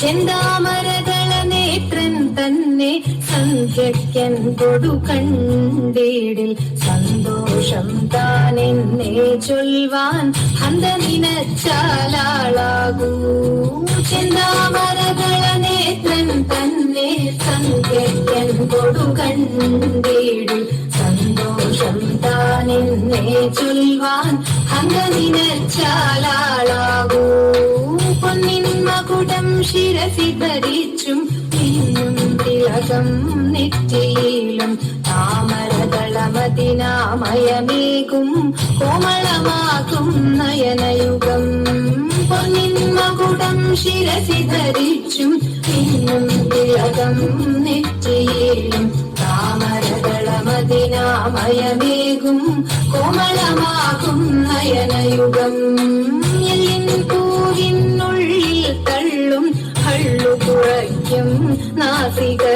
ചെന്താമരകള നേത്രൻ തന്നെ സന്ധ്യക്കൻ കൊടു കണ്ടീടിൽ. സന്തോഷം താൻ എന്നെ ചൊൽവാൻ അന്ത നിനച്ചാലാളാകൂ ചെന്താമരകള നേത്രൻ തന്നെ സന്ധ്യക്കൻ കൊടു കണ്ടീടിൽ. സന്തോഷം താൻ എന്നെ ചൊൽവാൻ അന്ത നിനച്ചാലാളാകൂ പിന്നും തിലകം നെറ്റിയിലും താമരകളമതിനാമയമേകും കോമളമാകും നയനയുഗം. പൊന്നിന്മകുടം ശിരസി ധരിച്ചും പിന്നും തിളകം നെറ്റിയിലും താമരതളമതിനാമയമേകും കോമളമാകും നയനയുഗം.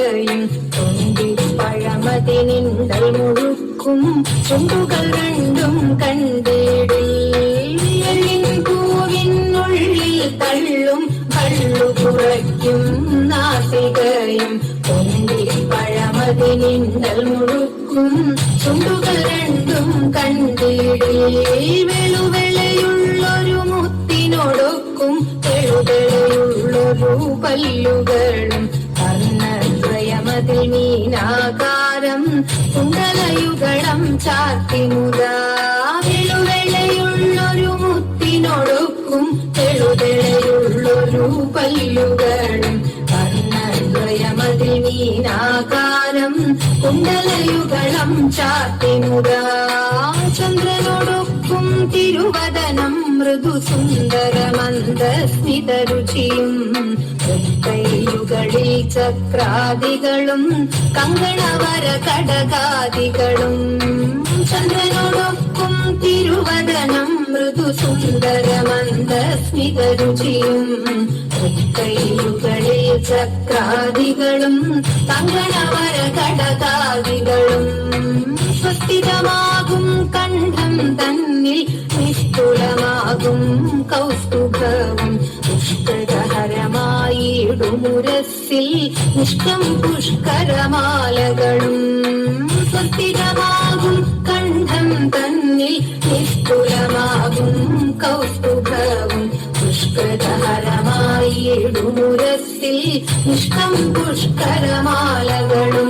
നാസികയും തൊണ്ടിപ്പഴമതിനിണ്ടൽ മുഴുക്കും. ചുണ്ടുകൾ രണ്ടും കണ്ടിടിൽ. എല്ലിൻ പൂവിനുള്ളിൽ തള്ളും കള്ളു കുറയ്ക്കും നാസികയും. തൊണ്ടിപ്പഴമതിനിണ്ടൽ മുഴുക്കും ചുണ്ടുകൾ രണ്ടും കണ്ടിടിൽ. വെളുവെളയുള്ളൊരു മുത്തിനോടൊക്കും വെളുവെളയുള്ളൊരു പല്ലുകളും. കർണദ്വയമതിൽ മീനാകാരം കുണ്ടലയുകളം ചാത്തിമുതാ മുത്തിനൊടുക്കും വെളുവെളയുള്ളൊരു പല്ലുകളും. കർണദ്വയമതിൽ മീനാകാരം കുണ്ടലയുഗളം ചാത്തിമുതാ മൃദു സുന്ദരമന്ദസ്മിതരുചിയും കൈയുകളിൽ ചക്രാദികളും കങ്കണവര കടകാദികളും ചന്ദ്രനോടൊപ്പം തിരുവദനം മൃദു സുന്ദരമന്ദസ്മിതരുചിയും കൈയുകളിൽ ചക്രാദികളും കങ്കണവര കടകാദികളും കൗസ്തുഭവും പുഷ്കരഹരമായിടുമുരസിൽ നിഷ്കം പുഷ്കരമാലകളും. സ്വസ്ഥിരമാകും കണ്ഠം തന്നിൽ നിസ്തുലമാകും കൗസ്തുഭവും പുഷ്കരഹരമായിടുമുരസിൽ നിഷ്കം പുഷ്കരമാലകളും.